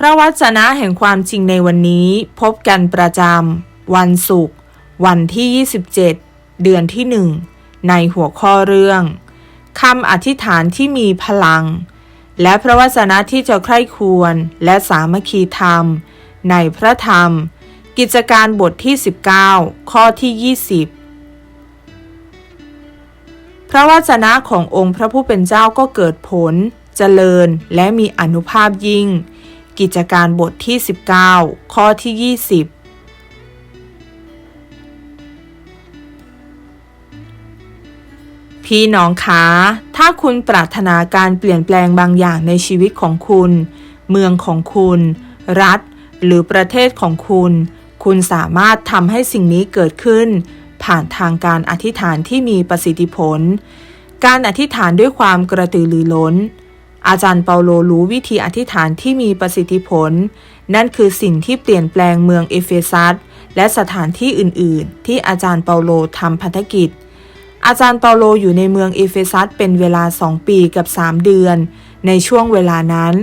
พระวจนะแห่งความจริงในวันนี้พบกันประจำวันศุกร์วันที่ 27 เดือนที่หนึ่งในหัวข้อเรื่องคำอธิษฐานที่มีพลัง และพระวจนะที่จะใคร่ควรและสามัคคีธรรม ในพระธรรม กิจการบทที่ 19 ข้อที่ 20 พระวจนะขององค์พระผู้เป็นเจ้าก็เกิดผล เจริญและมีอนุภาพยิ่ง กิจการบทที่ 19 ข้อที่ 20พี่น้องคะ ถ้าคุณปรารถนาการเปลี่ยนแปลงบางอย่างในชีวิตของคุณ เมืองของคุณ รัฐ หรือประเทศของคุณ คุณสามารถทำให้สิ่งนี้เกิดขึ้น ผ่านทางการอธิษฐานที่มีประสิทธิผล การอธิษฐานด้วยความกระตือรือร้น อาจารย์เปาโลรู้วิธีอธิษฐานที่มีประสิทธิผล นั่นคือสิ่งที่เปลี่ยนแปลงเมืองเอเฟซัสและสถานที่อื่น ๆ ที่อาจารย์เปาโลทำพันธกิจ อาจารย์เปาโลอยู่ในเมืองเอเฟซัสเป็นเวลาสองปีกับ 3 เดือน ในช่วงเวลานั้น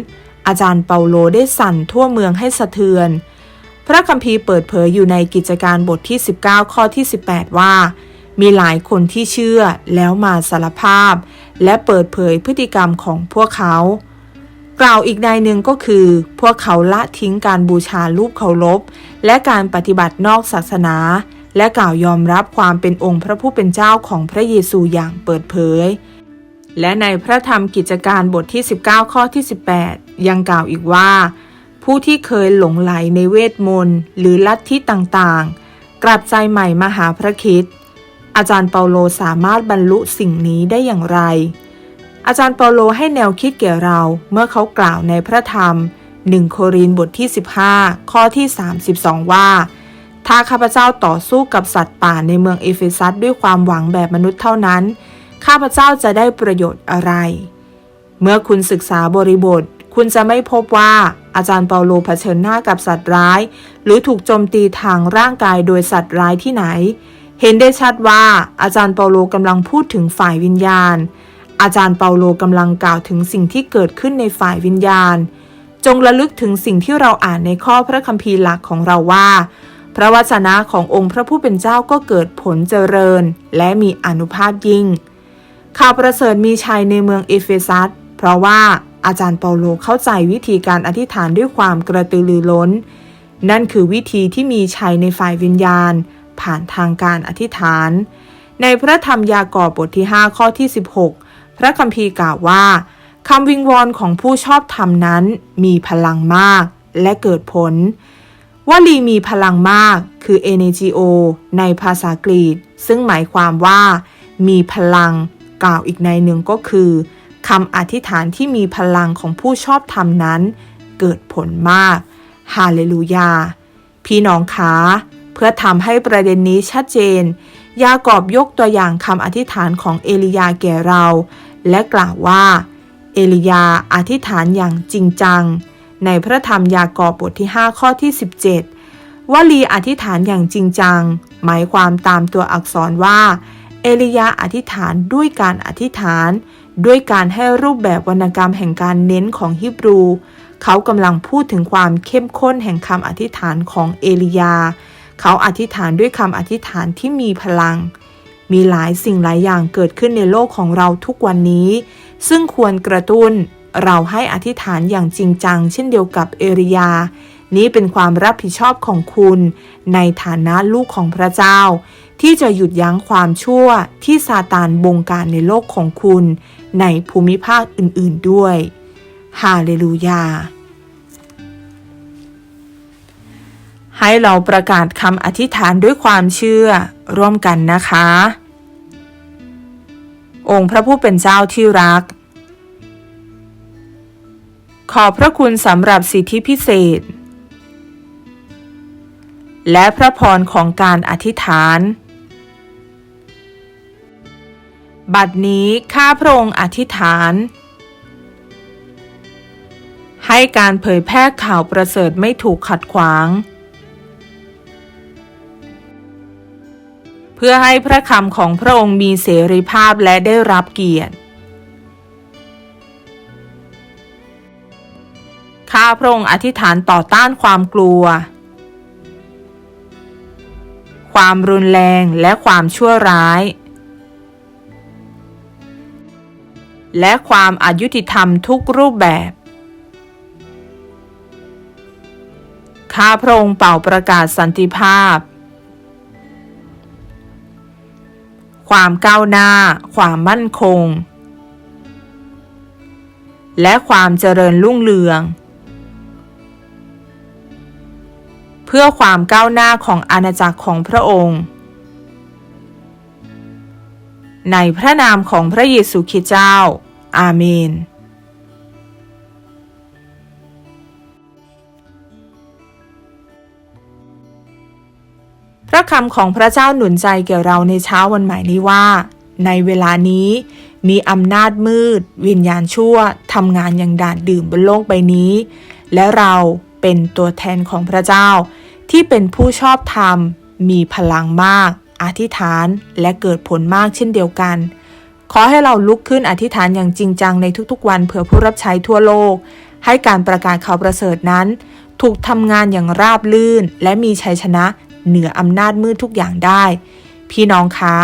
อาจารย์เปาโลได้สั่นทั่วเมืองให้สะเทือน พระคัมภีร์เปิดเผยอยู่ในกิจการบทที่ 19 ข้อที่ 18 ว่า มีหลายคนที่เชื่อแล้วมาสารภาพ และเปิดเผยพฤติกรรมของพวกเขา กล่าวอีกในหนึ่งก็คือ พวกเขาละทิ้งการบูชารูปเคารพ และการปฏิบัตินอกศาสนา และกล่าวยอมรับความเป็นองค์พระผู้เป็นเจ้าของพระเยซูอย่างเปิดเผย และในพระธรรมกิจการบทที่ 19 ข้อที่ 18 ยังกล่าวอีกว่า ผู้ที่เคยหลงไหลในเวทมนต์หรือลัทธิต่างๆ กลับใจใหม่มาหาพระคิด อาจารย์เปาโลสามารถบรรลุสิ่งนี้ได้อย่างไร อาจารย์เปาโลให้แนวคิดแก่เราเมื่อเขากล่าวในพระธรรม 1 โครินบทที่ 15 ข้อที่ 32 ว่า ถ้าข้าพเจ้าต่อสู้กับสัตว์ป่าในเมืองเอเฟซัสด้วยความหวังแบบมนุษย์เท่านั้น ข้าพเจ้าจะได้ประโยชน์อะไร เมื่อคุณศึกษาบริบท คุณจะไม่พบว่าอาจารย์เปาโลเผชิญหน้ากับสัตว์ร้าย หรือถูกโจมตีทางร่างกายโดยสัตว์ร้ายที่ไหน เห็นได้ชัดว่าอาจารย์เปาโลกำลังพูดถึงฝ่ายวิญญาณ อาจารย์เปาโลกำลังกล่าวถึงสิ่งที่เกิดขึ้นในฝ่ายวิญญาณ จงระลึกถึงสิ่งที่เราอ่านในข้อพระคัมภีร์หลักของเราว่า พระวจนะขององค์พระผู้เป็นเจ้าก็เกิดผลเจริญ และมีอนุภาพยิ่ง ข่าวประเสริฐมีชัยในเมืองเอเฟซัสเพราะว่าอาจารย์เปาโลเข้าใจวิธีการอธิษฐานด้วยความกระตือรือร้น นั่นคือวิธีที่มีชัยในฝ่ายวิญญาณ ผ่านทางการอธิษฐาน ในพระธรรมยากอบบทที่ 5 ข้อที่ 16 พระคัมภีร์กล่าวว่าคำวิงวอนของผู้ชอบธรรมนั้นมีพลังมากและเกิดผลวลีมีพลังมากคือ energeo ในภาษากรีกซึ่งหมายความว่า มีพลัง กล่าวอีกในหนึ่งก็คือคำอธิษฐานที่มีพลังของผู้ชอบธรรมนั้น เกิดผลมาก ฮาเลลูยา พี่น้องคะ เพื่อทำให้ประเด็นนี้ชัดเจน ยากอบยกตัวอย่างคำอธิษฐานของเอลียาแก่เรา และกล่าวว่า เอลียาอธิษฐานอย่างจริงจัง ในพระธรรมยากอบบทที่ 5 ข้อที่ 17 วลีอธิษฐานอย่างจริงจัง หมายความตามตัวอักษรว่า เอลียาอธิษฐานด้วยการอธิษฐาน ด้วยการให้รูปแบบวรรณกรรมแห่งการเน้นของฮิบรู เขากำลังพูดถึงความเข้มข้นแห่งคำอธิษฐานของเอลียา เขาอธิษฐานด้วยคำอธิษฐานที่มีพลัง มีหลายสิ่งหลายอย่างเกิดขึ้นในโลกของเราทุกวันนี้ ซึ่งควรกระตุ้นเราให้อธิษฐานอย่างจริงจัง เช่นเดียวกับเอลียา นี้เป็นความรับผิดชอบของคุณ ในฐานะลูกของพระเจ้า ที่จะหยุดยั้งความชั่วที่ซาตานบงการในโลกของคุณ ในภูมิภาคอื่น ๆด้วย ฮาเลลูยา ให้เราประกาศคำอธิษฐานด้วยความเชื่อร่วมกันนะคะ องค์พระผู้เป็นเจ้าที่รัก ขอบพระคุณสำหรับสิทธิพิเศษ และพระพรของการอธิษฐาน บัดนี้ข้าพระองค์อธิษฐาน ให้การเผยแพร่ข่าวประเสริฐไม่ถูกขัดขวาง พื่อให้พระคำของพระองค์มีเสรีภาพและได้รับเกียรติข้าพระองค์อธิษฐานต่อต้านความกลัว ความรุนแรงและความชั่วร้าย และความอายุติธรรมทุกรูปแบบ ข้าพระองค์เป่าประกาศสันติภาพ ความก้าวหน้า ความมั่นคง และความเจริญรุ่งเรือง เพื่อความก้าวหน้าของอาณาจักรของพระองค์ ในพระนามของพระเยซูคริสต์เจ้า อาเมน ระคำของพระเจ้าหนุนใจแก่เราในเช้าวันใหม่นี้ว่า ในเวลานี้มีอำนาจมืด วิญญาณชั่วทำงานอย่างด่านดื่มบนโลกใบนี้ และเราเป็นตัวแทนของพระเจ้า ที่เป็นผู้ชอบธรรม มีพลังมาก อธิษฐานและเกิดผลมากเช่นเดียวกัน ขอให้เราลุกขึ้นอธิษฐานอย่างจริงจังในทุกๆ วันเผื่อผู้รับใช้ทั่วโลก ให้การประกาศข่าวประเสริฐนั้น ถูกทำงานอย่างราบลื่น และมีชัยชนะ เหนืออำนาจมืดทุกอย่างได้ พี่น้องคะ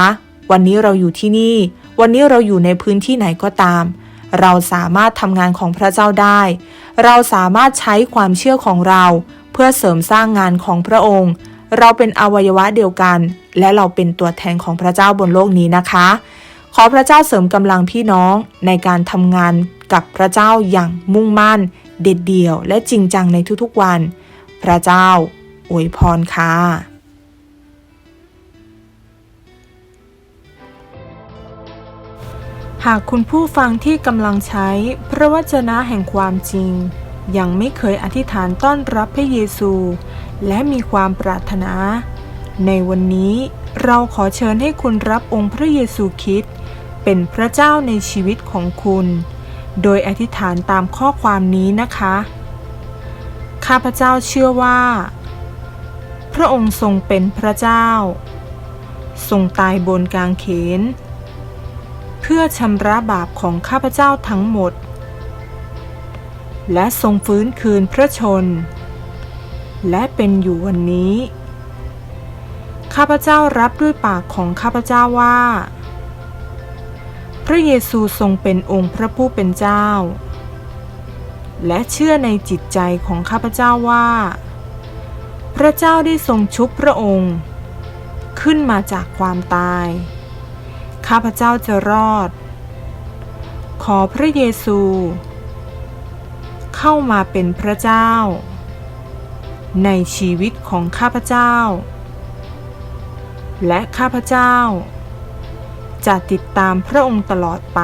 วันนี้เราอยู่ที่นี่ วันนี้เราอยู่ในพื้นที่ไหนก็ตาม เราสามารถทำงานของพระเจ้าได้ เราสามารถใช้ความเชื่อของเรา เพื่อเสริมสร้างงานของพระองค์ เราเป็นอวัยวะเดียวกัน และเราเป็นตัวแทนของพระเจ้าบนโลกนี้นะคะ ขอพระเจ้าเสริมกำลังพี่น้องในการทำงานกับพระเจ้าอย่างมุ่งมั่น เด็ดเดี่ยว และจริงจังในทุกๆวัน พระเจ้า อวยพรค่ะหากคุณผู้ฟังที่กำลังใช้พระวจนะแห่งความจริง ยังไม่เคยอธิษฐานต้อนรับพระเยซู และมีความปรารถนา ในวันนี้เราขอเชิญให้คุณรับองค์พระเยซูคริสต์เป็นพระเจ้าในชีวิตของคุณ โดยอธิษฐานตามข้อความนี้นะคะ ข้าพเจ้าเชื่อว่า ระองค์ทรงเป็นพระเจ้า ทรงตายบนกางเขน เพื่อชำระบาปของข้าพเจ้าทั้งหมด และทรงฟื้นคืนพระชน และเป็นอยู่วันนี้ ข้าพเจ้ารับด้วยปากของข้าพเจ้าว่า พระเยซูทรงเป็นองค์พระผู้เป็นเจ้า และเชื่อในจิตใจของข้าพเจ้าว่า พระเจ้าได้ทรงชุบพระองค์ ขึ้นมาจากความตาย ข้าพเจ้าจะรอด ขอพระเยซู เข้ามาเป็นพระเจ้า ในชีวิตของข้าพเจ้า และข้าพเจ้า จะติดตามพระองค์ตลอดไป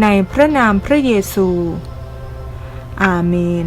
ในพระนามพระเยซู อาเมน